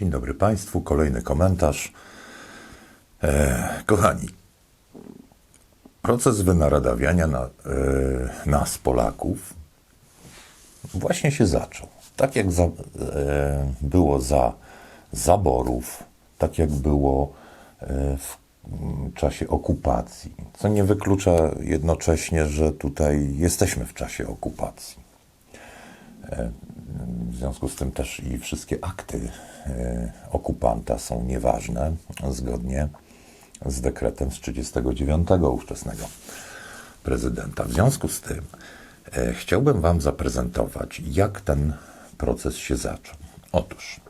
Dzień dobry Państwu, kolejny komentarz. E, kochani, proces wynaradawiania na, e, nas, Polaków, właśnie się zaczął. Tak jak za, e, było za zaborów, tak jak było e, w czasie okupacji, co nie wyklucza jednocześnie, że tutaj jesteśmy w czasie okupacji. W związku z tym też i wszystkie akty e, okupanta są nieważne, zgodnie z dekretem z 39 ówczesnego prezydenta. W związku z tym e, chciałbym Wam zaprezentować, jak ten proces się zaczął. Otóż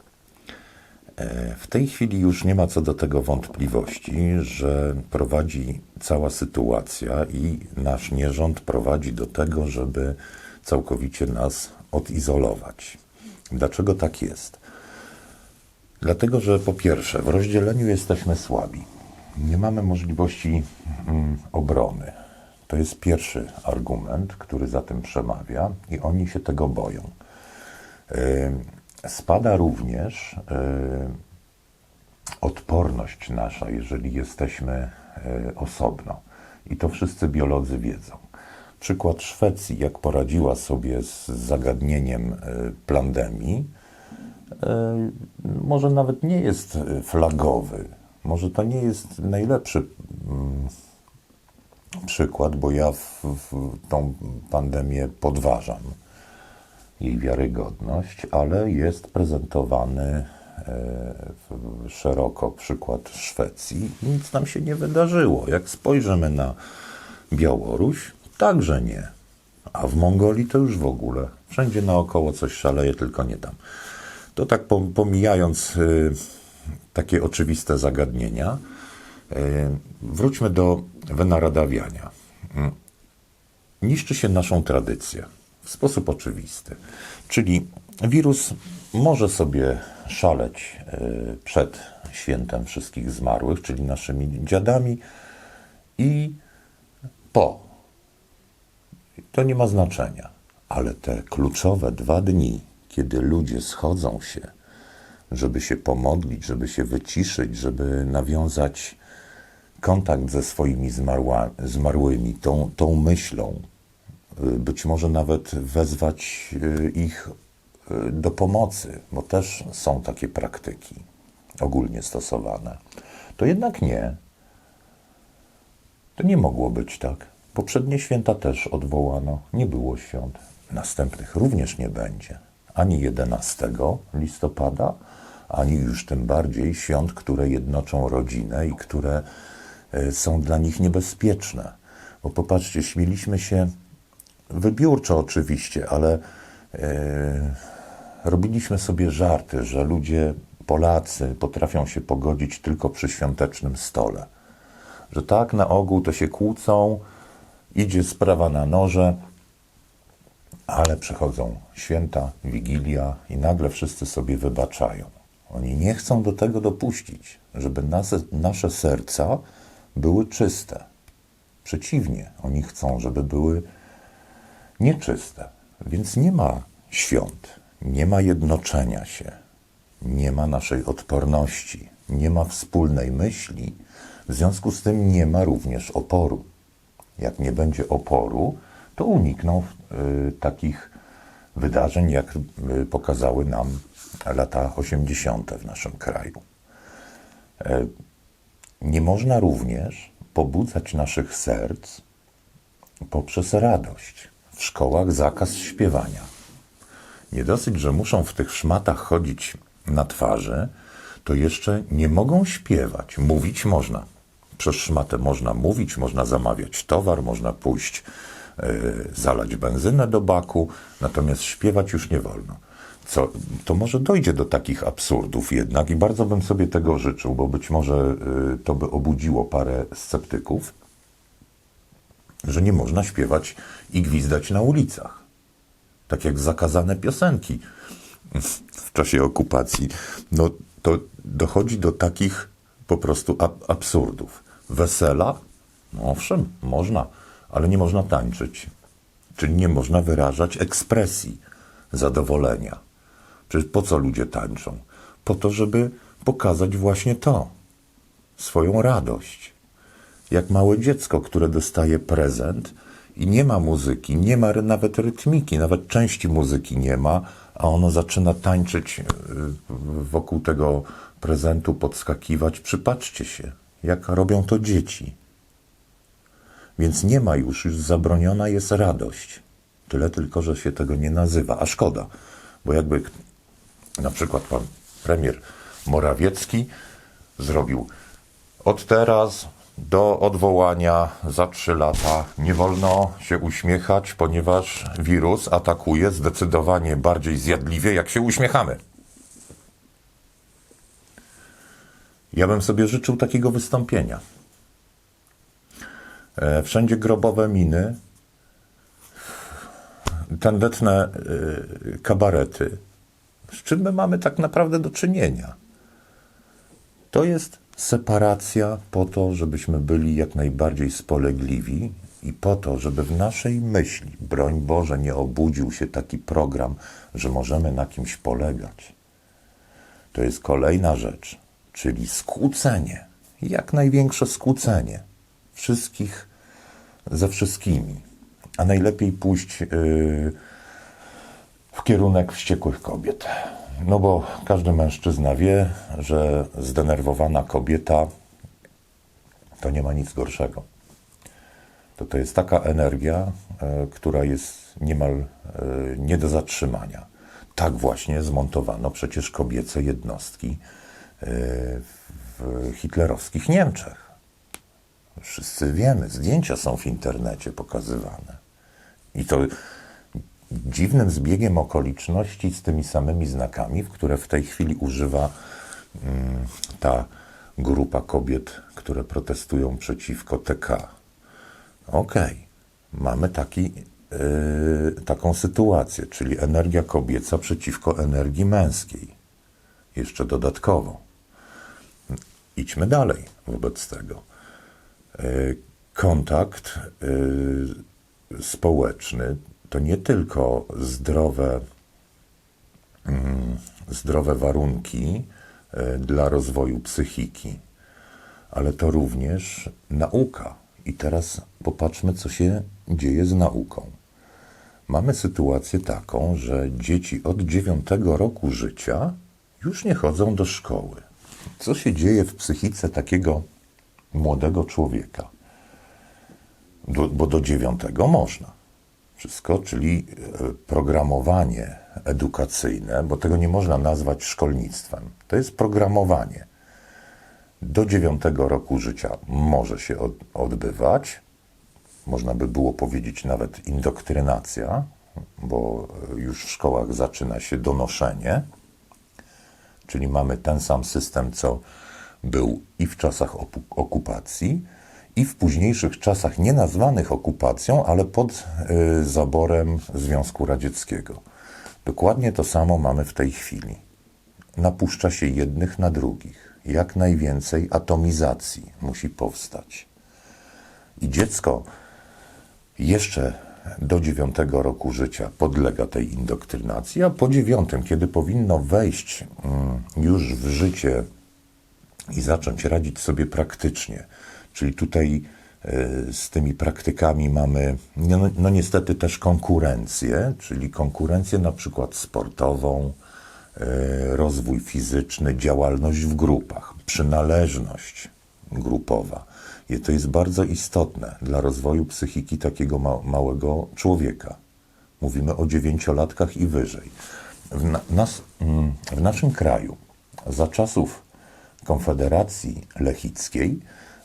e, w tej chwili już nie ma co do tego wątpliwości, że prowadzi cała sytuacja i nasz nierząd prowadzi do tego, żeby całkowicie nas odizolować. Dlaczego tak jest? Dlatego, że po pierwsze, w rozdzieleniu jesteśmy słabi. Nie mamy możliwości mm, obrony. To jest pierwszy argument, który za tym przemawia, i oni się tego boją. Yy, spada również yy, odporność nasza, jeżeli jesteśmy yy, osobno. I to wszyscy biolodzy wiedzą. Przykład Szwecji, jak poradziła sobie z zagadnieniem pandemii, może nawet nie jest flagowy. Może to nie jest najlepszy mm, przykład, bo ja w, w tą pandemię podważam jej wiarygodność, ale jest prezentowany szeroko przykład Szwecji nic nam się nie wydarzyło. Jak spojrzymy na Białoruś, także nie. A w Mongolii to już w ogóle. Wszędzie naokoło coś szaleje, tylko nie tam. To tak pomijając y, takie oczywiste zagadnienia, y, wróćmy do wynaradawiania. Mm. Niszczy się naszą tradycję w sposób oczywisty. Czyli wirus może sobie szaleć y, przed świętem wszystkich zmarłych, czyli naszymi dziadami, i po. To nie ma znaczenia, ale te kluczowe dwa dni, kiedy ludzie schodzą się, żeby się pomodlić, żeby się wyciszyć, żeby nawiązać kontakt ze swoimi zmarła, zmarłymi, tą, tą myślą, y, być może nawet wezwać y, ich y, do pomocy, bo też są takie praktyki ogólnie stosowane. To jednak nie. To nie mogło być tak. Poprzednie święta też odwołano, nie było świąt. Następnych również nie będzie. Ani 11 listopada, ani już tym bardziej świąt, które jednoczą rodzinę i które e, są dla nich niebezpieczne. Bo popatrzcie, śmieliśmy się wybiórczo oczywiście, ale e, robiliśmy sobie żarty, że ludzie, Polacy potrafią się pogodzić tylko przy świątecznym stole. Że tak na ogół to się kłócą, idzie sprawa na noże, ale przychodzą święta, wigilia i nagle wszyscy sobie wybaczają. Oni nie chcą do tego dopuścić, żeby nas, nasze serca były czyste. Przeciwnie, oni chcą, żeby były nieczyste. Więc nie ma świąt, nie ma jednoczenia się, nie ma naszej odporności, nie ma wspólnej myśli, w związku z tym nie ma również oporu. Jak nie będzie oporu, to unikną y, takich wydarzeń, jak y, pokazały nam lata 80. w naszym kraju. E, nie można również pobudzać naszych serc poprzez radość. W szkołach zakaz śpiewania. Nie dosyć, że muszą w tych szmatach chodzić na twarzy, to jeszcze nie mogą śpiewać. Mówić można. Przez szmatę można mówić, można zamawiać towar, można pójść yy, zalać benzynę do baku, natomiast śpiewać już nie wolno. Co, to może dojdzie do takich absurdów jednak i bardzo bym sobie tego życzył, bo być może yy, to by obudziło parę sceptyków, że nie można śpiewać i gwizdać na ulicach. Tak jak zakazane piosenki w czasie okupacji. No to dochodzi do takich po prostu ab absurdów. Wesela? No owszem, można, ale nie można tańczyć. Czyli nie można wyrażać ekspresji zadowolenia. Przecież po co ludzie tańczą? po to, żeby pokazać właśnie to swoją radość. Jak małe dziecko, które dostaje prezent i nie ma muzyki, nie ma nawet rytmiki, nawet części muzyki nie ma, a ono zaczyna tańczyć y, wokół tego prezentu, podskakiwać. Przypatrzcie się, jak robią to dzieci. Więc nie ma już, już zabroniona jest radość. Tyle tylko, że się tego nie nazywa. A szkoda, bo jakby na przykład pan premier Morawiecki zrobił od teraz do odwołania za trzy lata nie wolno się uśmiechać, ponieważ wirus atakuje zdecydowanie bardziej zjadliwie, jak się uśmiechamy. Ja bym sobie życzył takiego wystąpienia. E, Wszędzie grobowe miny, tandetne kabarety. Z czym my mamy tak naprawdę do czynienia? To jest separacja po to, żebyśmy byli jak najbardziej spolegliwi i po to, żeby w naszej myśli, broń Boże, nie obudził się taki program, że możemy na kimś polegać. To jest kolejna rzecz, czyli skłócenie, jak największe skłócenie wszystkich ze wszystkimi, a najlepiej pójść yy, w kierunek wściekłych kobiet. No bo każdy mężczyzna wie, że zdenerwowana kobieta to nie ma nic gorszego. To to jest taka energia, e, która jest niemal e, nie do zatrzymania. Tak właśnie zmontowano przecież kobiece jednostki w hitlerowskich Niemczech. Wszyscy wiemy, zdjęcia są w internecie pokazywane. I to dziwnym zbiegiem okoliczności z tymi samymi znakami, w które w tej chwili używa mm, ta grupa kobiet, które protestują przeciwko TK. Okej, mamy taki, yy, taką sytuację, czyli energia kobieca przeciwko energii męskiej. Jeszcze dodatkowo. Idźmy dalej wobec tego. Yy, kontakt yy, społeczny to nie tylko zdrowe, mm, zdrowe warunki e, dla rozwoju psychiki, ale to również nauka. I teraz popatrzmy, co się dzieje z nauką. Mamy sytuację taką, że dzieci od 9 roku życia już nie chodzą do szkoły. Co się dzieje w psychice takiego młodego człowieka? Do, bo do dziewiątego można wszystko, czyli e, programowanie edukacyjne, bo tego nie można nazwać szkolnictwem. To jest programowanie. Do dziewiątego roku życia może się od, odbywać, można by było powiedzieć nawet indoktrynacja, bo e, już w szkołach zaczyna się donoszenie, czyli mamy ten sam system, co był i w czasach okupacji, i w późniejszych czasach nie nazwanych okupacją, ale pod y, zaborem Związku Radzieckiego. Dokładnie to samo mamy w tej chwili. Napuszcza się jednych na drugich. Jak najwięcej atomizacji musi powstać. I dziecko jeszcze do dziewiątego roku życia podlega tej indoktrynacji, a po dziewiątym, kiedy powinno wejść mm, już w życie i zacząć radzić sobie praktycznie, czyli tutaj e, z tymi praktykami mamy, no, no niestety też konkurencję, czyli konkurencję na przykład sportową, e, rozwój fizyczny, działalność w grupach, przynależność grupowa. I to jest bardzo istotne dla rozwoju psychiki takiego ma małego człowieka. Mówimy o dziewięciolatkach i wyżej. W, na nas, mm, w naszym kraju za czasów Konfederacji Lechickiej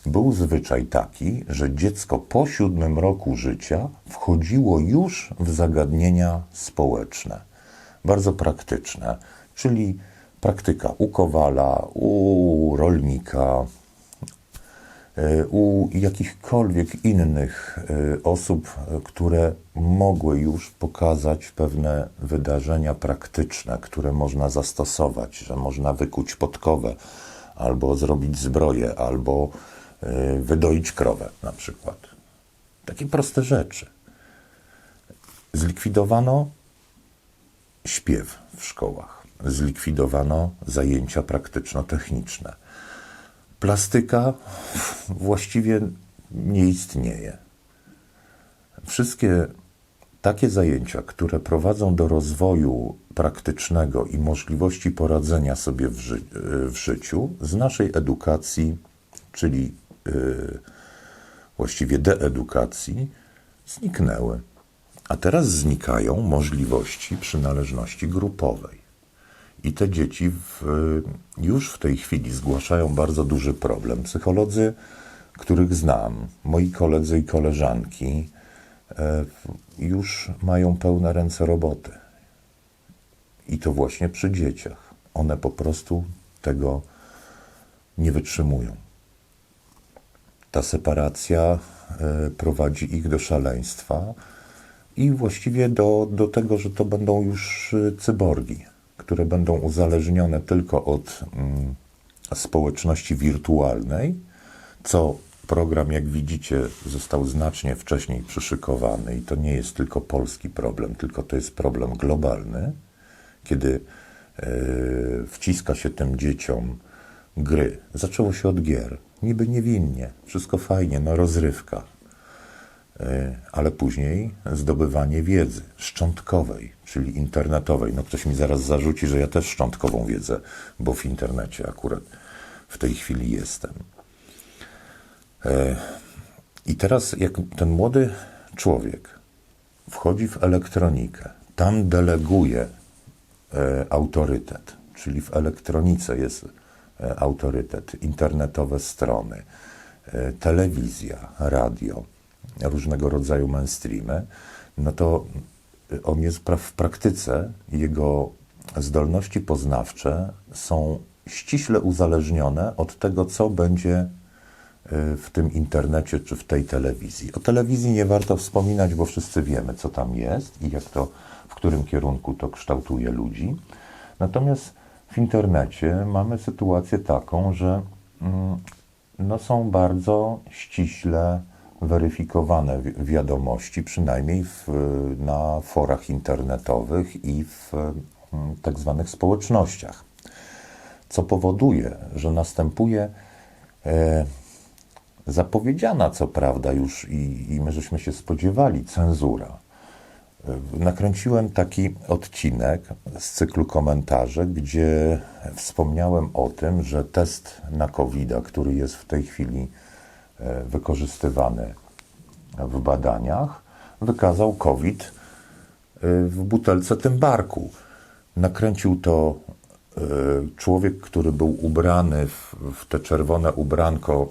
był zwyczaj taki, że dziecko po siódmym roku życia wchodziło już w zagadnienia społeczne, bardzo praktyczne, czyli praktyka u kowala, u rolnika, u jakichkolwiek innych y, osób, które mogły już pokazać pewne wydarzenia praktyczne, które można zastosować, że można wykuć podkowę, albo zrobić zbroję, albo y, wydoić krowę na przykład. Takie proste rzeczy. Zlikwidowano śpiew w szkołach. zlikwidowano zajęcia praktyczno-techniczne. Plastyka właściwie nie istnieje. Wszystkie takie zajęcia, które prowadzą do rozwoju praktycznego i możliwości poradzenia sobie w, ży- w życiu, z naszej edukacji, czyli yy, właściwie deedukacji, zniknęły. A teraz znikają możliwości przynależności grupowej. I te dzieci w, już w tej chwili zgłaszają bardzo duży problem. Psycholodzy, których znam, moi koledzy i koleżanki, e, już mają pełne ręce roboty. I to właśnie przy dzieciach. One po prostu tego nie wytrzymują. Ta separacja e, prowadzi ich do szaleństwa i właściwie do, do tego, że to będą już e, cyborgi, które będą uzależnione tylko od mm, społeczności wirtualnej, co program, jak widzicie, został znacznie wcześniej przyszykowany i to nie jest tylko polski problem, tylko to jest problem globalny, kiedy e, wciska się tym dzieciom gry. Zaczęło się od gier, niby niewinnie, wszystko fajnie, no rozrywka, ale później zdobywanie wiedzy szczątkowej, czyli internetowej. No ktoś mi zaraz zarzuci, że ja też szczątkową wiedzę, bo w internecie akurat w tej chwili jestem. E, I teraz, jak ten młody człowiek wchodzi w elektronikę, tam deleguje e, autorytet, czyli w elektronice jest e, autorytet, internetowe strony, e, telewizja, radio, różnego rodzaju mainstreamy, no to on jest pra- w praktyce, jego zdolności poznawcze są ściśle uzależnione od tego, co będzie y, w tym internecie czy w tej telewizji. O telewizji nie warto wspominać, bo wszyscy wiemy, co tam jest i jak to, w którym kierunku to kształtuje ludzi. Natomiast w internecie mamy sytuację taką, że mm, no, są bardzo ściśle weryfikowane wi- wiadomości, przynajmniej w, na forach internetowych i w mm, tak zwanych społecznościach. Co powoduje, że następuje e, zapowiedziana, co prawda, już i, i my żeśmy się spodziewali, cenzura. E, Nakręciłem taki odcinek z cyklu komentarzy, gdzie wspomniałem o tym, że test na covid który jest w tej chwili wykorzystywany w badaniach, wykazał COVID e, w butelce Tymbarku. Nakręcił to e, człowiek, który był ubrany w, w te czerwone ubranko,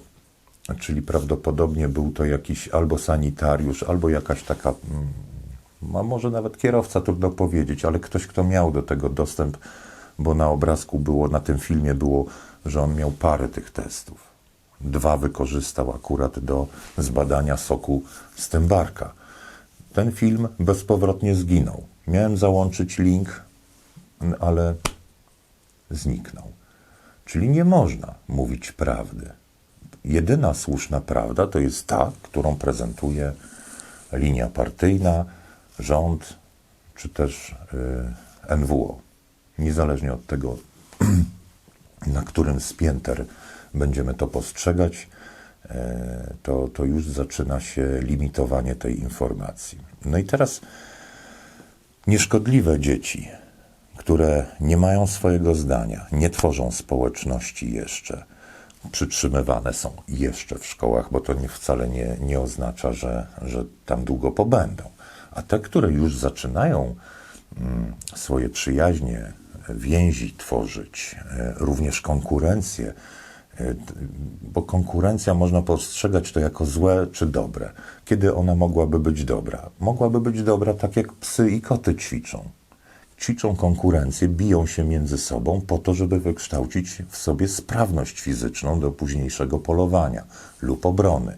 czyli prawdopodobnie był to jakiś albo sanitariusz, albo jakaś taka, mm, a może nawet kierowca, trudno powiedzieć, ale ktoś, kto miał do tego dostęp, bo na obrazku było, na tym filmie było, że on miał parę tych testów. Dwa wykorzystał akurat do zbadania soku z tymbarka. Ten film bezpowrotnie zginął. Miałem załączyć link, ale zniknął. Czyli nie można mówić prawdy. Jedyna słuszna prawda to jest ta, którą prezentuje linia partyjna, rząd czy też y, NWO. Niezależnie od tego, na którym z pięter będziemy to postrzegać, e, to, to już zaczyna się limitowanie tej informacji. No i teraz nieszkodliwe dzieci, które nie mają swojego zdania, nie tworzą społeczności jeszcze, przytrzymywane są jeszcze w szkołach, bo to nie, wcale nie, nie oznacza, że, że tam długo pobędą. A te, które już zaczynają mm, swoje przyjaźnie, więzi tworzyć, e, również konkurencję, bo konkurencja można postrzegać to jako złe czy dobre. Kiedy ona mogłaby być dobra? Mogłaby być dobra tak jak psy i koty ćwiczą. Ćwiczą konkurencję, biją się między sobą po to, żeby wykształcić w sobie sprawność fizyczną do późniejszego polowania lub obrony.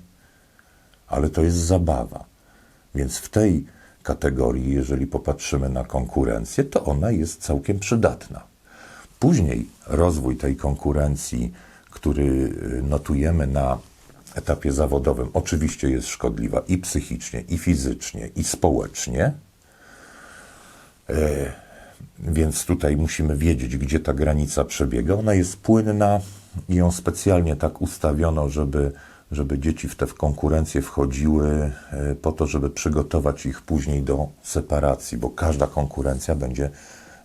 Ale to jest zabawa. Więc w tej kategorii, jeżeli popatrzymy na konkurencję, to ona jest całkiem przydatna. Później rozwój tej konkurencji, który y, notujemy na etapie zawodowym, oczywiście jest szkodliwa i psychicznie, i fizycznie, i społecznie. Więc tutaj musimy wiedzieć, gdzie ta granica przebiega. Ona jest płynna i ją specjalnie tak ustawiono, żeby, żeby dzieci w te w konkurencje wchodziły e, po to, żeby przygotować ich później do separacji, bo każda konkurencja będzie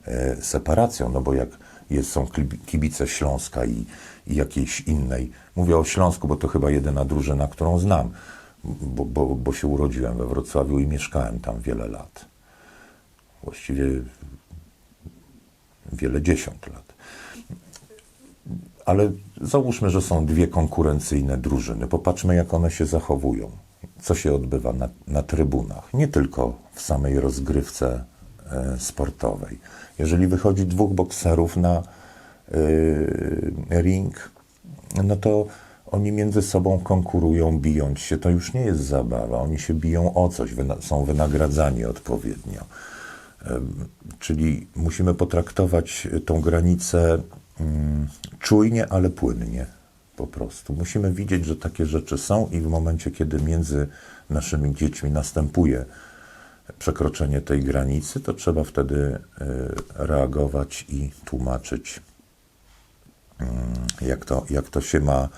e, separacją, no bo jak jest, są kibi- kibice Śląska i, i jakiejś innej. Mówię o Śląsku, bo to chyba jedyna drużyna, którą znam, bo, bo, bo się urodziłem we Wrocławiu i mieszkałem tam wiele lat. Właściwie wiele dziesiąt lat. Ale załóżmy, że są dwie konkurencyjne drużyny. Popatrzmy, jak one się zachowują. Co się odbywa na, na trybunach, nie tylko w samej rozgrywce e, sportowej. Jeżeli wychodzi dwóch bokserów na ring, no to oni między sobą konkurują, bijąc się. To już nie jest zabawa. Oni się biją o coś, są wynagradzani odpowiednio. Czyli musimy potraktować tą granicę mm, czujnie, ale płynnie. Po prostu. Musimy widzieć, że takie rzeczy są i w momencie, kiedy między naszymi dziećmi następuje przekroczenie tej granicy, to trzeba wtedy y, reagować i tłumaczyć, jak to, jak to się ma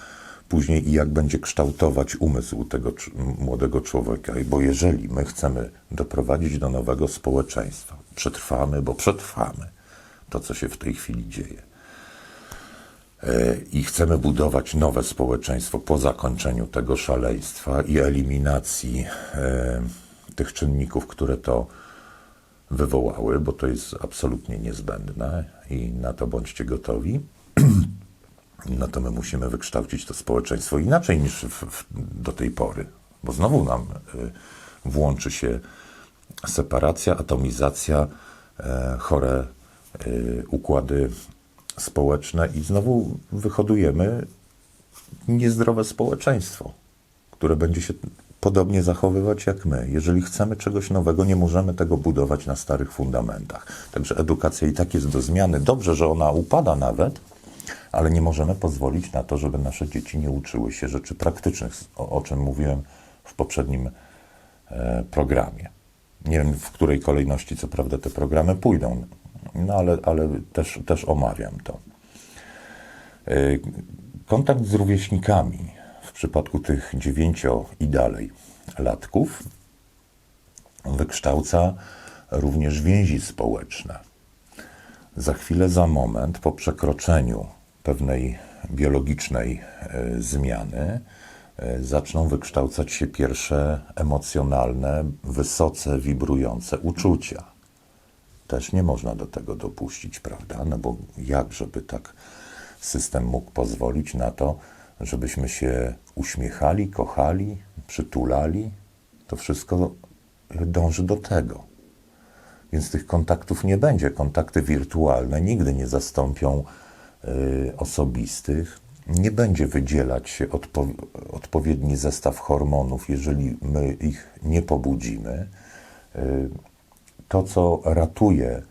później i jak będzie kształtować umysł tego młodego człowieka. Bo jeżeli my chcemy doprowadzić do nowego społeczeństwa, przetrwamy, bo przetrwamy to, co się w tej chwili dzieje. E, I chcemy budować nowe społeczeństwo po zakończeniu tego szaleństwa i eliminacji e, tych czynników, które to wywołały, bo to jest absolutnie niezbędne i na to bądźcie gotowi no to my musimy wykształcić to społeczeństwo inaczej niż w, w, do tej pory, bo znowu nam y, włączy się separacja, atomizacja, e, chore y, układy społeczne i znowu wyhodujemy niezdrowe społeczeństwo, które będzie się podobnie zachowywać jak my. Jeżeli chcemy czegoś nowego, nie możemy tego budować na starych fundamentach. Także edukacja i tak jest do zmiany. Dobrze, że ona upada nawet, ale nie możemy pozwolić na to, żeby nasze dzieci nie uczyły się rzeczy praktycznych, o, o czym mówiłem w poprzednim e, programie. Nie wiem, w której kolejności, co prawda, te programy pójdą, no ale, ale też, też omawiam to. E, kontakt z rówieśnikami w przypadku tych dziewięcio i dalej latków wykształca również więzi społeczne. Za chwilę, za moment, po przekroczeniu pewnej biologicznej e, zmiany, e, zaczną wykształcać się pierwsze emocjonalne, wysoce wibrujące uczucia. Też nie można do tego dopuścić, prawda? No bo jak, żeby tak system mógł pozwolić na to, żebyśmy się uśmiechali, kochali, przytulali? To wszystko dąży do tego. Więc tych kontaktów nie będzie. Kontakty wirtualne nigdy nie zastąpią osobistych. Nie będzie wydzielać się odpo odpowiedni zestaw hormonów, jeżeli my ich nie pobudzimy. Y, to, co ratuje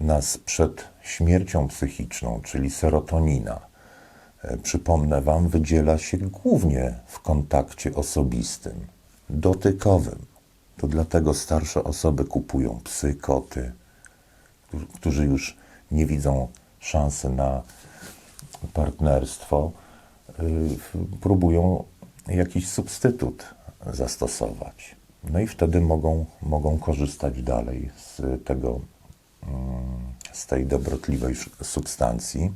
nas przed śmiercią psychiczną, czyli serotonina, y, przypomnę Wam, wydziela się głównie w kontakcie osobistym, dotykowym. To dlatego starsze osoby kupują psy, koty, którzy już nie widzą szansy na partnerstwo, yy, próbują jakiś substytut zastosować. No i wtedy mogą, mogą korzystać dalej z tego, mm, z tej dobrotliwej substancji.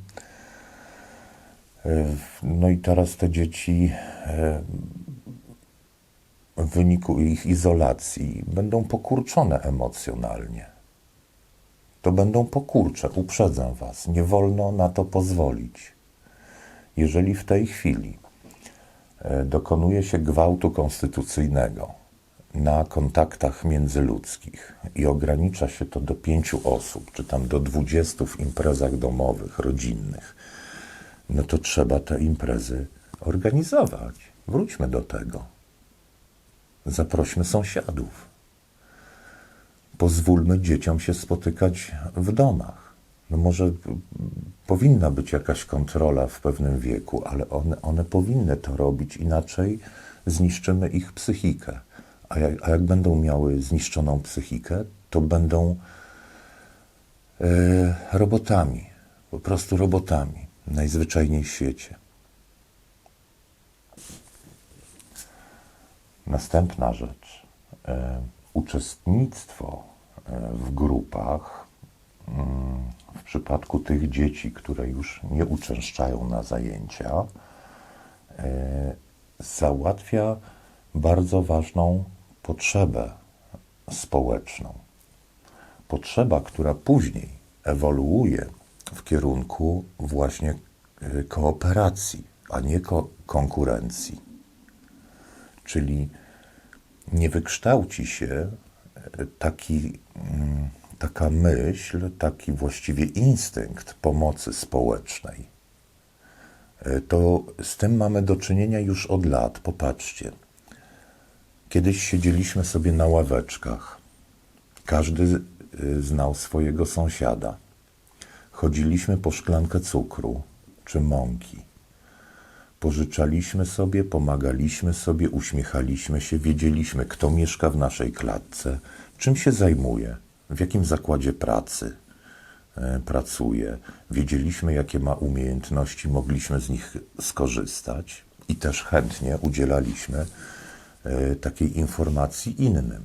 Yy, No i teraz te dzieci yy, w wyniku ich izolacji będą pokurczone emocjonalnie. To będą pokurcze, uprzedzam Was. Nie wolno na to pozwolić. Jeżeli w tej chwili e, dokonuje się gwałtu konstytucyjnego na kontaktach międzyludzkich i ogranicza się to do pięciu osób, czy tam do dwudziestu w imprezach domowych, rodzinnych, no to trzeba te imprezy organizować. Wróćmy do tego. Zaprośmy sąsiadów. Pozwólmy dzieciom się spotykać w domach. No może powinna być jakaś kontrola w pewnym wieku, ale one, one powinny to robić, inaczej zniszczymy ich psychikę. A jak, a jak będą miały zniszczoną psychikę, to będą e, robotami, po prostu robotami, najzwyczajniej w świecie. Następna rzecz. E, uczestnictwo e, w grupach mm, w przypadku tych dzieci, które już nie uczęszczają na zajęcia, e, załatwia bardzo ważną potrzebę społeczną. Potrzeba, która później ewoluuje w kierunku właśnie e, kooperacji, a nie ko- konkurencji. Czyli nie wykształci się e, taki, mm, taka myśl, taki właściwie instynkt pomocy społecznej. E, To z tym mamy do czynienia już od lat. Popatrzcie. Kiedyś siedzieliśmy sobie na ławeczkach. Każdy y, znał swojego sąsiada. Chodziliśmy po szklankę cukru czy mąki. Pożyczaliśmy sobie, pomagaliśmy sobie, uśmiechaliśmy się, wiedzieliśmy, kto mieszka w naszej klatce, czym się zajmuje, w jakim zakładzie pracy e, pracuje. Wiedzieliśmy, jakie ma umiejętności, mogliśmy z nich skorzystać i też chętnie udzielaliśmy e, takiej informacji innym.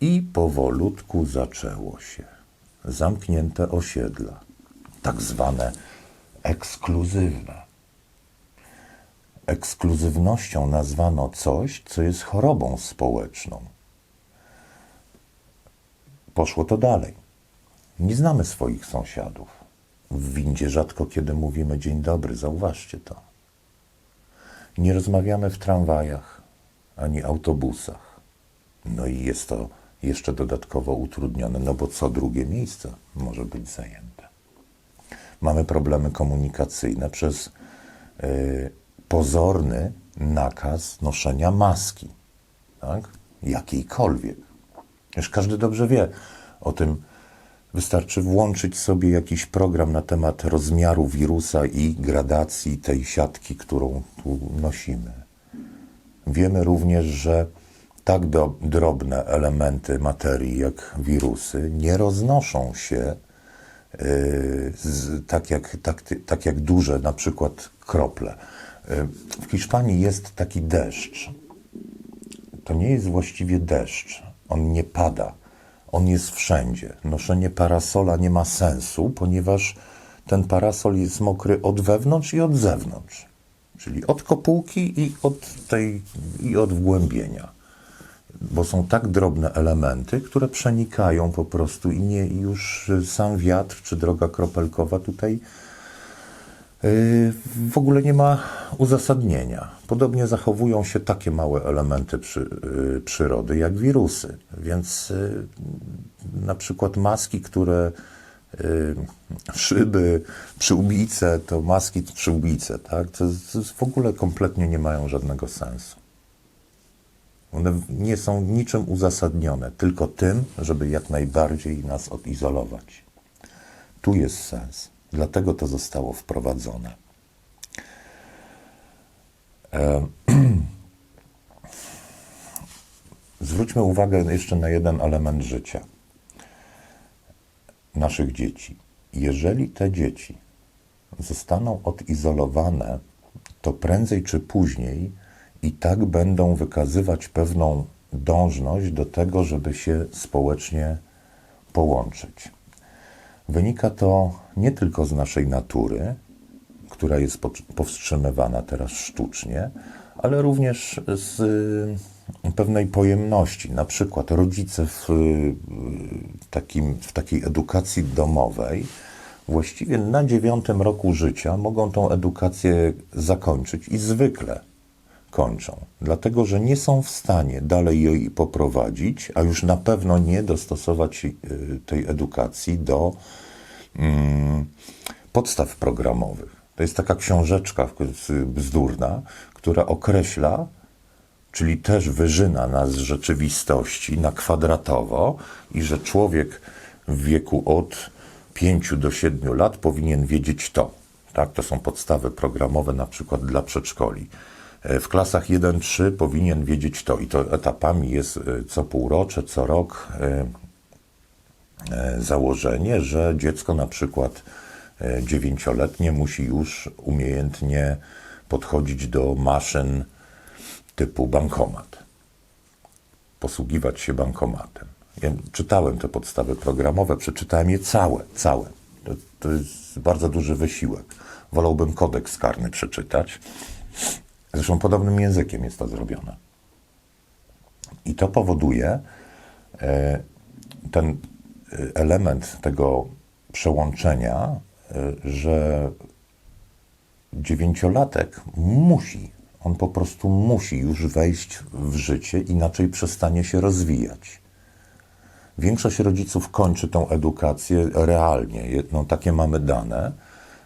I powolutku zaczęło się. Zamknięte osiedla, tak zwane ekskluzywne. Ekskluzywnością nazwano coś, co jest chorobą społeczną. Poszło to dalej. Nie znamy swoich sąsiadów. W windzie rzadko kiedy mówimy dzień dobry, zauważcie to. Nie rozmawiamy w tramwajach ani autobusach. No i jest to jeszcze dodatkowo utrudnione, no bo co drugie miejsce może być zajęte. Mamy problemy komunikacyjne przez y, pozorny nakaz noszenia maski, tak? jakiejkolwiek. Już każdy dobrze wie o tym. Wystarczy włączyć sobie jakiś program na temat rozmiaru wirusa i gradacji tej siatki, którą tu nosimy. Wiemy również, że tak do, drobne elementy materii jak wirusy nie roznoszą się yy, z, tak, jak, tak, tak jak duże, na przykład krople. Yy, w Hiszpanii jest taki deszcz. To nie jest właściwie deszcz. On nie pada. On jest wszędzie. Noszenie parasola nie ma sensu, ponieważ ten parasol jest mokry od wewnątrz i od zewnątrz. Czyli od kopułki i od, tej, i od wgłębienia. Bo są tak drobne elementy, które przenikają po prostu i nie już sam wiatr czy droga kropelkowa tutaj w ogóle nie ma uzasadnienia. Podobnie zachowują się takie małe elementy przy, yy, przyrody jak wirusy. Więc yy, na przykład maski, które szyby, przyłbice, to maski przyłbice, tak? To, to w ogóle kompletnie nie mają żadnego sensu. One nie są niczym uzasadnione, tylko tym, żeby jak najbardziej nas odizolować. Tu jest sens. Dlatego to zostało wprowadzone. E, Zwróćmy uwagę jeszcze na jeden element życia naszych dzieci. Jeżeli te dzieci zostaną odizolowane, to prędzej czy później i tak będą wykazywać pewną dążność do tego, żeby się społecznie połączyć. Wynika to nie tylko z naszej natury, która jest po- powstrzymywana teraz sztucznie, ale również z y, pewnej pojemności. Na przykład rodzice w, y, takim, w takiej edukacji domowej właściwie na dziewiątym roku życia mogą tą edukację zakończyć i zwykle kończą, dlatego że nie są w stanie dalej jej poprowadzić, a już na pewno nie dostosować y, tej edukacji do podstaw programowych. To jest taka książeczka bzdurna, która określa, czyli też wyżyna nas z rzeczywistości na kwadratowo i że człowiek w wieku od 5 do 7 lat powinien wiedzieć to. Tak, to są podstawy programowe na przykład dla przedszkoli. E, W klasach 1-3 powinien wiedzieć to i to etapami jest e, co półrocze, co rok e, założenie, że dziecko na przykład e, dziewięcioletnie musi już umiejętnie podchodzić do maszyn typu bankomat, posługiwać się bankomatem. Ja czytałem te podstawy programowe, przeczytałem je całe, całe. To, to jest bardzo duży wysiłek. Wolałbym kodeks karny przeczytać. Zresztą podobnym językiem jest to zrobione. I to powoduje e, ten e, element tego przełączenia, e, że dziewięciolatek musi, on po prostu musi już wejść w życie, inaczej przestanie się rozwijać. Większość rodziców kończy tą edukację realnie. No, takie mamy dane,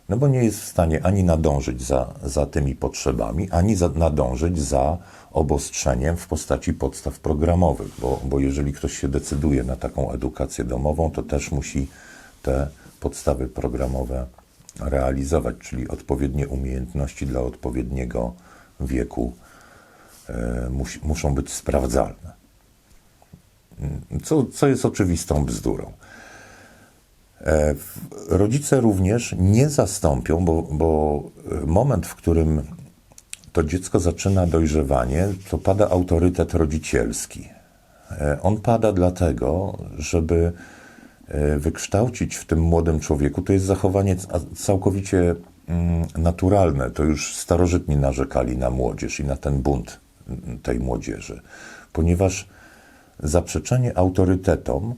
no bo nie jest w stanie ani nadążyć za, za tymi potrzebami, ani za, nadążyć za obostrzeniem w postaci podstaw programowych, bo, bo jeżeli ktoś się decyduje na taką edukację domową, to też musi te podstawy programowe realizować, czyli odpowiednie umiejętności dla odpowiedniego wieku e, musi, muszą być sprawdzalne. Co, co jest oczywistą bzdurą. E, Rodzice również nie zastąpią, bo, bo e, moment, w którym to dziecko zaczyna dojrzewanie, to pada autorytet rodzicielski. E, On pada dlatego, żeby wykształcić w tym młodym człowieku, to jest zachowanie całkowicie mm, naturalne. To już starożytni narzekali na młodzież i na ten bunt mm, tej młodzieży, ponieważ zaprzeczenie autorytetom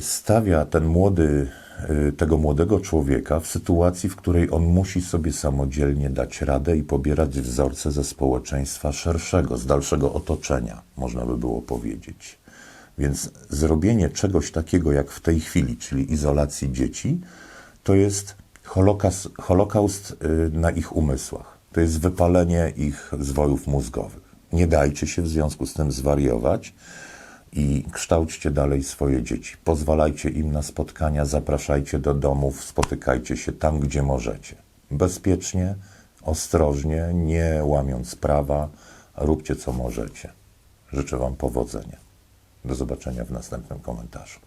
stawia ten młody, y, tego młodego człowieka w sytuacji, w której on musi sobie samodzielnie dać radę i pobierać wzorce ze społeczeństwa szerszego, z dalszego otoczenia, można by było powiedzieć. Więc zrobienie czegoś takiego jak w tej chwili, czyli izolacji dzieci, to jest holokaust, holokaust y, na ich umysłach. To jest wypalenie ich zwojów mózgowych. Nie dajcie się w związku z tym zwariować i kształćcie dalej swoje dzieci. Pozwalajcie im na spotkania, zapraszajcie do domów, spotykajcie się tam, gdzie możecie. Bezpiecznie, ostrożnie, nie łamiąc prawa, róbcie co możecie. Życzę Wam powodzenia. Do zobaczenia w następnym komentarzu.